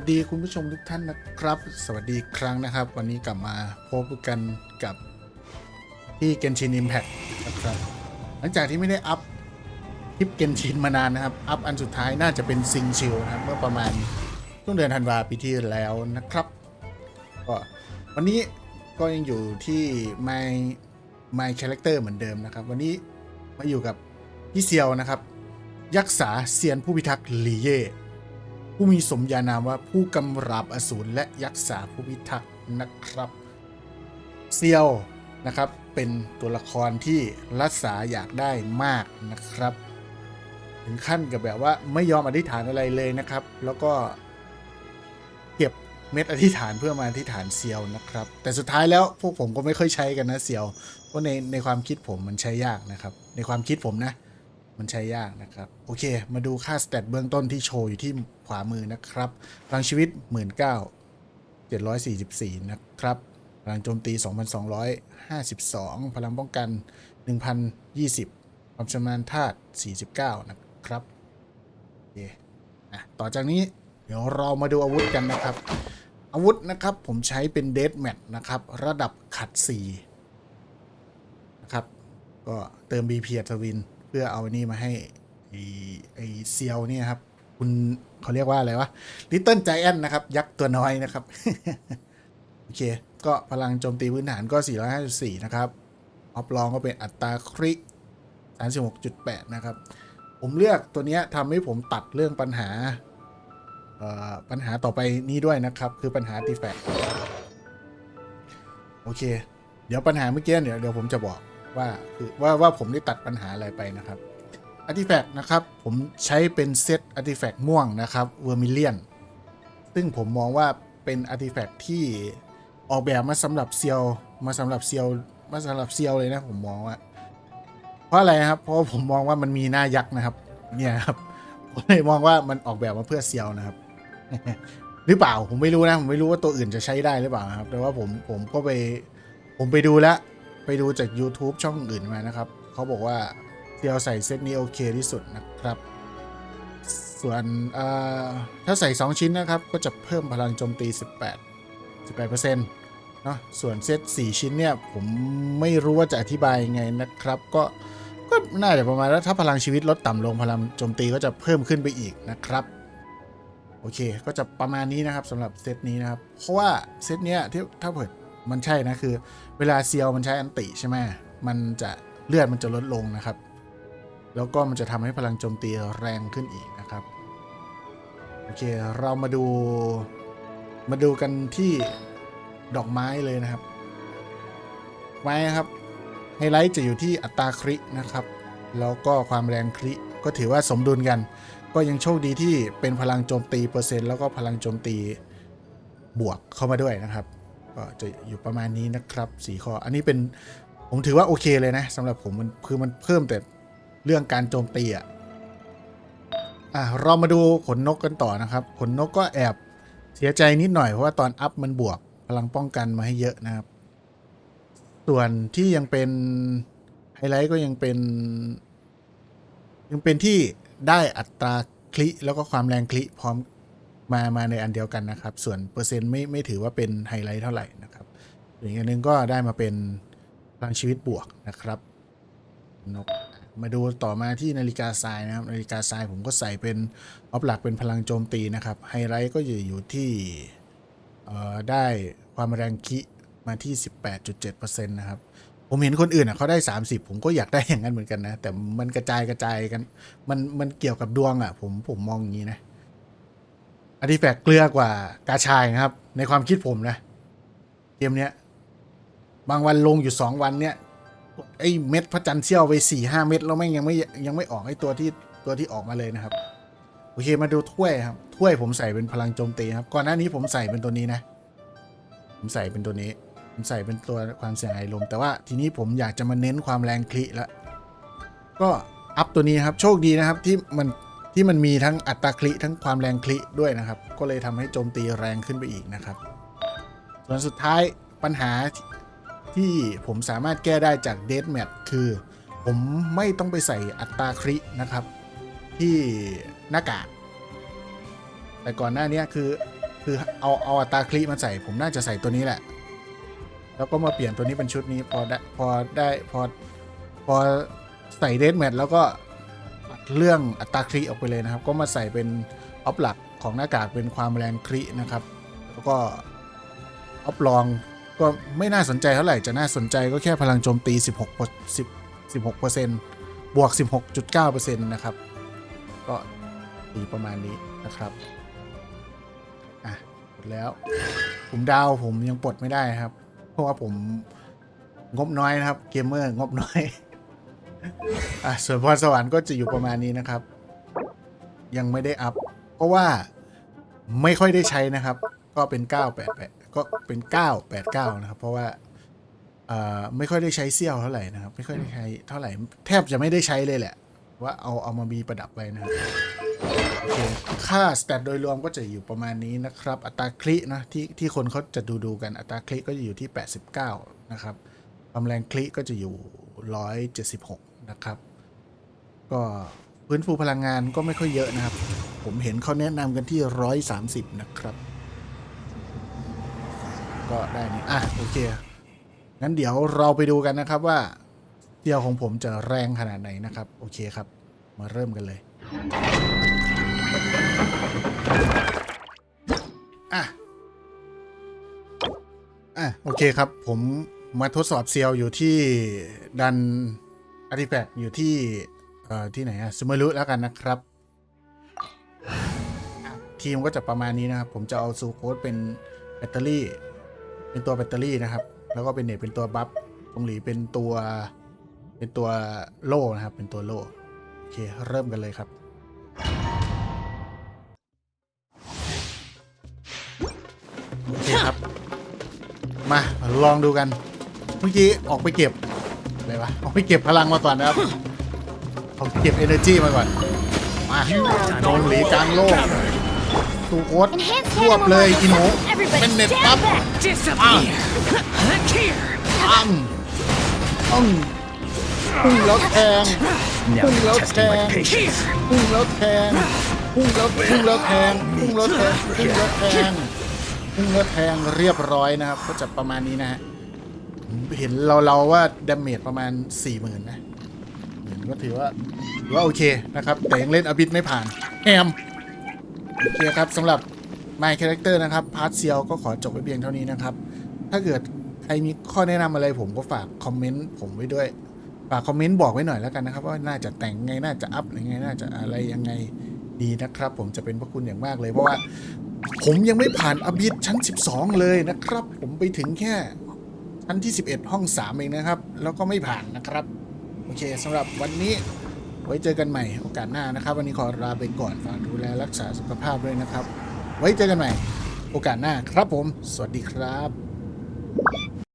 วัสดีคุณผู้ชมทุกท่านนะครับ สวัสดีครั้งนะครับ วันนี้กลับมาพบกันกับที่เกนชินอิมแพ t นะครับ หลังจากที่ไม่ได้อัพคลิปเกนชินมานานนะครับ อัพอันสุดท้ายน่าจะเป็นซิงชิลนะครับ เมื่อประมาณช่วงเดือนธันวาปีที่แล้วนะครับก็วันนี้ก็ยังอยู่ที่ My My Character เหมือนเดิมนะครับ วันนี้มาอยู่กับพี่เซียวนะครับ ยักษาเซียนผู้พิทักษ์ลีเย่ ผู้มีสมญานามว่าผู้กำราบอสูรและยักษาผู้พิทักษ์นะครับเซียวนะครับเป็นตัวละครที่รัษาอยากได้มากนะครับ ถึงขั้นกับแบบว่าไม่ยอมอธิษฐานอะไรเลยนะครับ แล้วก็เก็บเม็ดอธิษฐานเพื่อมาอธิษฐานเซียวนะครับ แต่สุดท้ายแล้วพวกผมก็ไม่ค่อยใช้กันนะเซียวเพราะในในความคิดผมมันใช้ยากนะครับ ในความคิดผมนะ มันใช้ยากนะครับ โอเค มาดูค่าสเตตเบื้องต้นที่โชว์อยู่ที่ขวามือนะครับพลังชีวิต 19,744 นะครับพลังโจมตี 2,252 พลังป้องกัน 1,020 ความชำนาญธาตุ 49 นะครับโอเคอะต่อจากนี้เดี๋ยวเรามาดูอาวุธกันนะครับ อาวุธนะครับผมใช้เป็นเด a แมทนะครับ ระดับขัด4นะครับ ก็เติม BP อัศวิน เพื่อเอานี่มาให้ไอ้ไอเซียวเนี่ยครับ คุณเขาเรียกว่าอะไรวะ Little Giant นนะครับ ยักษ์ตัวน้อยนะครับ โอเค ก็พลังโจมตีพื้นฐานก็ 454 นะครับออฟลองก็เป็นอัตราคริ36.8 นะครับ ผมเลือกตัวนี้ทำให้ผมตัดเรื่องปัญหาปัญหาต่อไปนี้ด้วยนะครับ คือปัญหาตีแฟกโอเค เดี๋ยวปัญหาเมื่อกี้เดี๋ยวเดี๋ยวผมจะบอก ว่าคือว่าว่าผมได้ตัดปัญหาอะไรไปนะครับอาร์ติแฟกต์นะครับ ผมใช้เป็นเซตอาร์ติแฟกต์ม่วงนะครับเวอร์มิเลียนซึ่งผมมองว่าเป็นอาร์ติแฟกต์ที่ออกแบบมาสำหรับเซียวมาสำหรับเซียวมาสำหรับเซียวเลยนะผมมองว่า เพราะอะไรครับเพราะผมมองว่ามันมีหน้ายักษ์นะครับ เนี่ยครับผมเลยมองว่ามันออกแบบมาเพื่อเซียวนะครับ หรือเปล่าผมไม่รู้นะ ผมไม่รู้ว่าตัวอื่นจะใช้ได้หรือเปล่านะครับ แต่ว่าผมผมก็ไปผมไปดูแล้ว ไปดูจาก YouTube ช่องอื่นมานะครับ เขาบอกว่าเซียวใส่เซตนี้โอเคที่สุดนะครับ ส่วนถ้าใส่ 2 ชิ้นนะครับ ก็จะเพิ่มพลังโจมตี 18 18%เนาะส่วนเซต4 ชิ้นเนี่ย ผมไม่รู้ว่าจะอธิบายยังไงนะครับ ก็ก็น่าจะประมาณว่าถ้าพลังชีวิตลดต่ำลงพลังโจมตีก็จะเพิ่มขึ้นไปอีกนะครับโอเค ก็จะประมาณนี้นะครับสำหรับเซตนี้นะครับ เพราะว่าเซตเนี้ยที่ถ้าเกิด มันใช่นะคือ เวลาเซียวมันใช้อันติใช่ไหมมันจะเลือดมันจะลดลงนะครับ แล้วก็มันจะทำให้พลังโจมตีแรงขึ้นอีกนะครับ โอเค เรามาดูมาดูกันที่ดอกไม้เลยนะครับ ไม้ครับ ไฮไลท์จะอยู่ที่อัตราครินะครับ แล้วก็ความแรงคริก็ถือว่าสมดุลกัน ก็ยังโชคดีที่เป็นพลังโจมตีเปอร์เซ็นต์แล้วก็พลังโจมตีบวกเข้ามาด้วยนะครับ ก็จะอยู่ประมาณนี้นะครับสีข้อ อันนี้เป็นผมถือว่าโอเคเลยนะสำหรับผมมันคือมันเพิ่มแต่เรื่องการโจมตีอะอะเรามาดูขนนกกันต่อนะครับ ขนนกก็แอบเสียใจนิดหน่อยเพราะว่าตอนอัพมันบวกพลังป้องกันมาให้เยอะนะครับ ส่วนที่ยังเป็นไฮไลท์ก็ยังเป็น ยังเป็นที่ได้อัตราคลิแล้วก็ความแรงคลิพร้อม มามาในอันเดียวกันนะครับ ส่วนเปอร์เซ็นต์ไม่ไม่ถือว่าเป็นไฮไลท์เท่าไหร่นะครับอีกอันหนึงก็ได้มาเป็นพลังชีวิตบวกนะครับนกมาดูต่อมาที่นาฬิกาทรายนะครับ นาฬิกาทรายผมก็ใส่เป็นออฟหลักเป็นพลังโจมตีนะครับไฮไลท์ก็อยู่อยู่ที่เอ่อได้ความแรงคิมาที่ 18.7%นะครับผมเห็นคนอื่นอะเขาได้ 30 ผมก็อยากได้อย่างนั้นเหมือนกันนะ แต่มันกระจายกระจายกัน มันมันเกี่ยวกับดวงอะ ผมผมมองอย่างนี้นะ อาร์ติแฟกต์เกลือกว่ากาชายนะครับ ในความคิดผมนะ เกมเนี้ย บางวันลงอยู่2วันเนี้ยไอ้เม็ดพระจันทร์เชี่ยวไป4ี่ห้าเม็ดแล้วแม่งยังไม่ยังไม่ออกไอ้ตัวที่ตัวที่ออกมาเลยนะครับ โอเคมาดูถ้วยครับ ถ้วยผมใส่เป็นพลังโจมตีครับ ก่อนหน้านี้ผมใส่เป็นตัวนี้นะ ผมใส่เป็นตัวนี้ ผมใส่เป็นตัวความเสียหายลม แต่ว่าทีนี้ผมอยากจะมาเน้นความแรงคลิแล้วก็อัพตัวนี้ครับ โชคดีนะครับที่มัน ที่มันมีทั้งอัตราคลิทั้งความแรงคลิด้วยนะครับ ก็เลยทำให้โจมตีแรงขึ้นไปอีกนะครับ ส่วนสุดท้ายปัญหาที่ผมสามารถแก้ได้จากเด a แมทคือ ผมไม่ต้องไปใส่อัตราคลินะครับ ที่หน้ากากแต่ก่อนหน้านี้คือคือเอาเอาอัตราคลิมาใส่ ผมน่าจะใส่ตัวนี้แหละ แล้วก็มาเปลี่ยนตัวนี้เป็นชุดนี้พอได้พอได้พอพอใส่เด a แมทแล้วก็ เรื่องอัตราคลิออกไปเลยนะครับ ก็มาใส่เป็นออฟหลักของหน้ากากเป็นความแรงคลินะครับ แล้วก็ออฟลองก็ไม่น่าสนใจเท่าไหร่จะน่าสนใจก็แค่พลังโจมตี 16 10 16 บวก 16.9%นะครับ ก็ตีประมาณนี้นะครับอะหมดแล้ว ผมดาวผมยังปลดไม่ได้ครับ เพราะว่าผมงบน้อยนะครับ เกมเมอร์งบน้อย อะส่วนพรสวรรค์ก็จะอยู่ประมาณนี้นะครับ ยังไม่ได้อัพ เพราะว่าไม่ค่อยได้ใช้นะครับ ก็เป็น 988 ก็เป็น 989 นะครับ เพราะว่าไม่ค่อยได้ใช้เซี่ยวเท่าไหร่นะครับ ไม่ค่อยได้ใช้เท่าไหร่ แทบจะไม่ได้ใช้เลยแหละ ว่าเอาเอามามีประดับไว้นะครับโอเคค่าสแตทโดยรวมก็จะอยู่ประมาณนี้นะครับ อัตราคลินะที่ที่คนเขาจะดูดูกันอัตราคลิก็จะอยู่ที่ 89 นะครับความแรงคลิก็จะอยู่ 176 นะครับ ก็พื้นฟูพลังงานก็ไม่ค่อยเยอะนะครับ ผมเห็นเขาแนะนำกันที่ 130 นะครับ ก็ได้นี่อะโอเคงั้นเดี๋ยวเราไปดูกันนะครับว่าเดียวของผมจะแรงขนาดไหนนะครับ โอเคครับ มาเริ่มกันเลยอะอะโอเคครับ ผมมาทดสอบเซียวอยู่ที่ดัน อาร์ติแฟกอยู่ที่ เอ่อ ที่ไหนอะซูมรุแล้วกันนะครับ ทีมก็จะประมาณนี้นะครับ ผมจะเอาซูโคดเป็นแบตเตอรี่ เป็นตัวแบตเตอรี่นะครับ แล้วก็เป็นเน็ตเป็นตัวบัฟตรงหลีเป็นตัว เป็นตัวโล่นะครับ เป็นตัวโล่โอเค เริ่มกันเลยครับโอเคครับ มาลองดูกัน เมื่อกี้ออกไปเก็บ อะไรวะออกไปเก็บพลังมาก่อนนะครับออกไปเก็บ energy มาก่อนมาตรงหลีกลางโลกตูโคต Enhanced รวบเลย animal อีโน alerts. Everybody เป็นเน็ต stand ปั๊บ back. Disappear! Here! ปังปังพุ่งแล้วแทง Now Pull you're out testing my hand. patience. พุ่งแล้วแทงพุ่งแล้วพุ่งแล้วแทงพุ่งแล้วแทงพุ่งแล้วแทงพุ่งแล้วแทงเรียบร้อยนะครับก็จะประมาณนี้นะฮะผม เห็นเราเราว่าดาเมจประมาณ4ี่หมื่นนะหมื่นก็ถือว่าถือว่าโอเคนะครับ แต่ยังเล่นอบิดไม่ผ่านแฮมโอเคครับสำหรับ My Character นะครับ พาร์ทเซียวก็ขอจบไว้เพียงเท่านี้นะครับ ถ้าเกิดใครมีข้อแนะนำอะไรผมก็ฝากคอมเมนต์ผมไว้ด้วย ฝากคอมเมนต์บอกไว้หน่อยแล้วกันนะครับ ว่าน่าจะแต่งไงน่าจะอัพยังไงน่าจะอะไรยังไงดีนะครับ ผมจะเป็นพระคุณอย่างมากเลยเพราะว่า ผมยังไม่ผ่านอบิดชั้น 12 เลยนะครับ ผมไปถึงแค่ ชั้นที่ 11 ห้อง 3 เองนะครับ แล้วก็ไม่ผ่านนะครับ โอเคสำหรับวันนี้ไว้เจอกันใหม่โอกาสหน้านะครับ วันนี้ขอลาไปก่อนฝากดูแลรักษาสุขภาพด้วยนะครับ ไว้เจอกันใหม่ โอกาสหน้าครับผม สวัสดีครับ